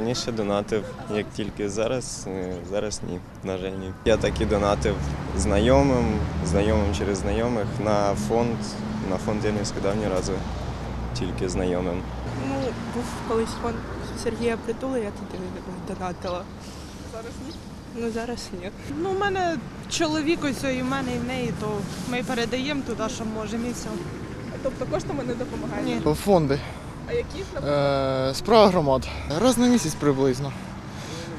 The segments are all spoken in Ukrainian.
Раніше донатив, як тільки зараз, е, зараз ні, на жаль, ні. Я так і донатив знайомим, знайомим через знайомих на фонд. На фонд я не скидав ні разу, тільки знайомим. Ну, був колись фонд Сергія Притули, я туди донатила. Зараз ні? Ну зараз ні. Ну, у мене чоловік ось і в мене, і в неї, то ми передаємо туди, що можемо, і все. Тобто коштами не допомагає? Ні. Фонди. А які? Е, справа громад. Раз на місяць приблизно.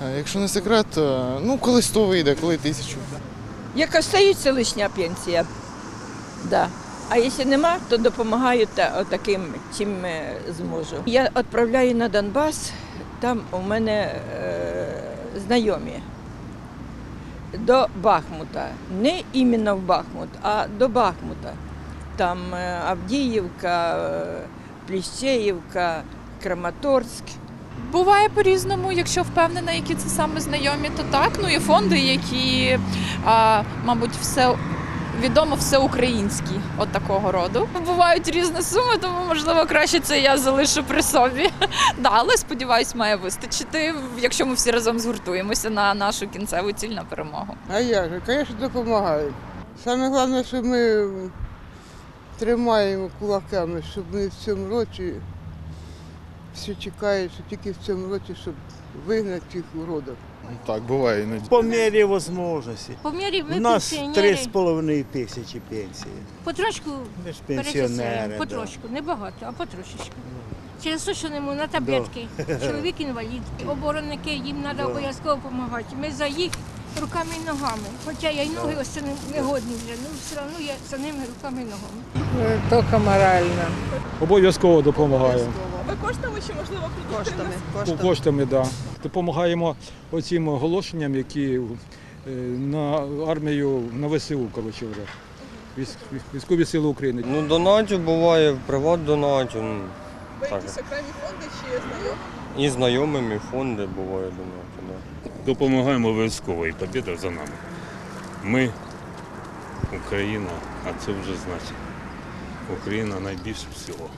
Е, Якщо не секрет, е, ну коли 100 вийде, коли тисячу. Як остається лишня пенсія, да. А якщо нема, то допомагаю та, таким, чим е, зможу. Я відправляю на Донбас, там у мене е, знайомі до Бахмута. Не іменно в Бахмут, а до Бахмута. Там е, Авдіївка, е, Пліщеївка, Краматорськ. Буває по-різному, якщо впевнена, які це саме знайомі, то так. Ну і фонди, які, а, мабуть, все відомо всеукраїнські от такого роду. Бувають різні суми, тому можливо краще це я залишу при собі. Да, але сподіваюсь, має вистачити, якщо ми всі разом згуртуємося на нашу кінцеву ціль на перемогу. А як же, звісно, допомагають. Саме головне, що ми тримаємо кулаками, щоб ми в цьому році всі чекають, що тільки в цьому році, щоб вигнати цих уродів. Так, буває іноді. По мірі можливості. По мірі ви У нас пенсіонери. 3,5 тисячі пенсії. Потрошку Ми ж перечисляємо, пенсіонери. да. потрошку, не багато, а потрошечку. Через те, що не можу, на таблетки. Чоловік інвалід, оборонники, їм треба обов'язково допомагати. Ми за їх руками і ногами. Хоча я й ноги ось це не- не годні вже, ну все одно я за ними руками і ногами. Тільки морально. Обов'язково допомагаю. Ви коштами чи можливо продуктами? Коштами. Коштами, да. Допомагаємо оцим оголошенням, які е, на армію на ВСУ, коротше вже. Військ- Військові сили України. Ну, донатів буває, приват донатів. ну, Ви Так. якісь окремі фонди чи знайомі? І знайомим, і фонди буває донати. Да. Допомагаємо обов'язково і побіда за нами. Ми, Україна, а це вже значить. Україна найбільше всього.